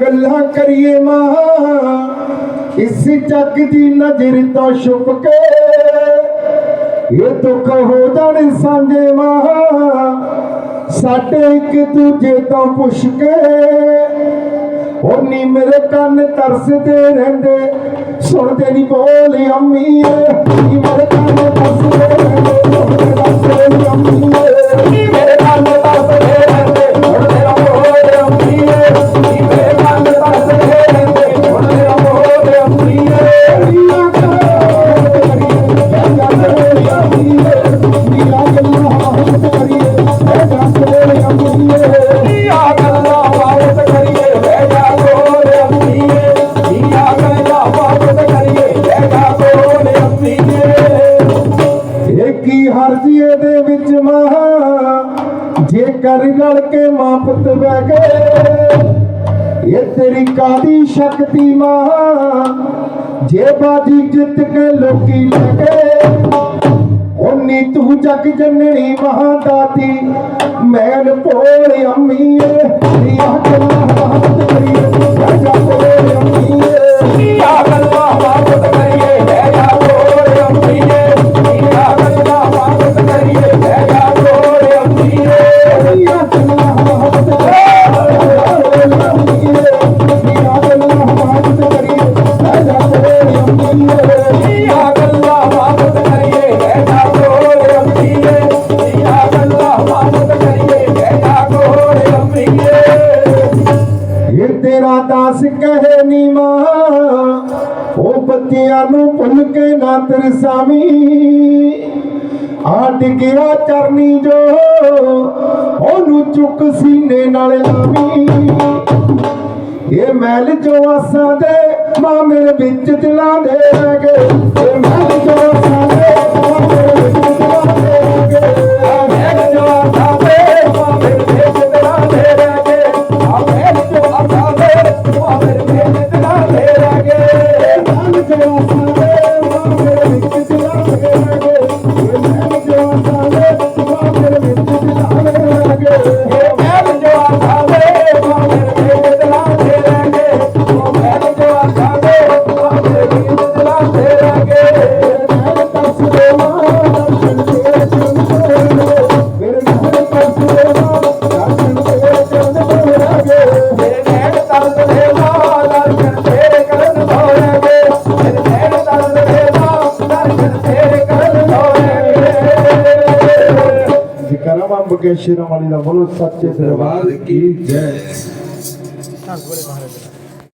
ਗੱਲਾਂ ਕਰੀਏ ਮਾਂ, ਇਸ ਚੱਕ ਦੀ ਨਜ਼ਰ ਤੋਂ ਛੁਪ ਕੇ ਇਹ ਦੁੱਖ ਹੋ ਜਾਣ ਸਾਂਝੇ ਮਾਂ। ਸਾਡੇ ਇੱਕ ਦੂਜੇ ਤੋਂ ਪੁੱਛ ਕੇ ਹੋਰ ਨੀ ਮੇਰੇ ਕੰਨ ਤਰਸਦੇ ਰਹਿੰਦੇ, ਸੁਣਦੇ ਨਹੀਂ ਬੋਲ ਅੰਮੀ ਜੇਕਰ ਰਲ ਕੇ ਮਾਂ ਬਹਿ ਗਏ, ਇਹ ਤੇਰੀ ਕਾਦੀ ਸ਼ਕਤੀ ਮਾਂ? ਜੇ ਬਾਜੀ ਜਿੱਤ ਕੇ ਲੋਕੀ ਲਗੇ ਉਨੀ ਤੂੰ ਜਗ ਜਨਣੀ ਮਹਾਂ ਦਾਤੀ ਮੈਨ ਭੋਲ ਅੰਮੀਏ ਰੀਆ ਕਲਾ ਤੇਰਾ ਦਾਸ ਕਹੇ ਨੀ ਮਾਂ। ਉਹ ਬੱਤੀਆਂ ਨੂੰ ਭੁੱਲ ਕੇ ਨਾ ਤਰਸਾਵੀਂ। ਆਟ ਗਿਆ ਚਰਨੀ ਜੋ ਉਹਨੂੰ ਚੁੱਕ ਸੀਨੇ ਨਾਲ ਲਾਵੀ। ਇਹ ਮਹਿਲ ਜੋ ਆਸਾਂ ਦੇ ਮਾਂ ਮੇਰੇ ਵਿੱਚ ਦਿਲਾਂ ਦੇ ਰਹਿ ਗਏ। ਇਹ ਮਹਿਲ ਜੋ के शिरोमणि बोलो सच्चे दरबार की जय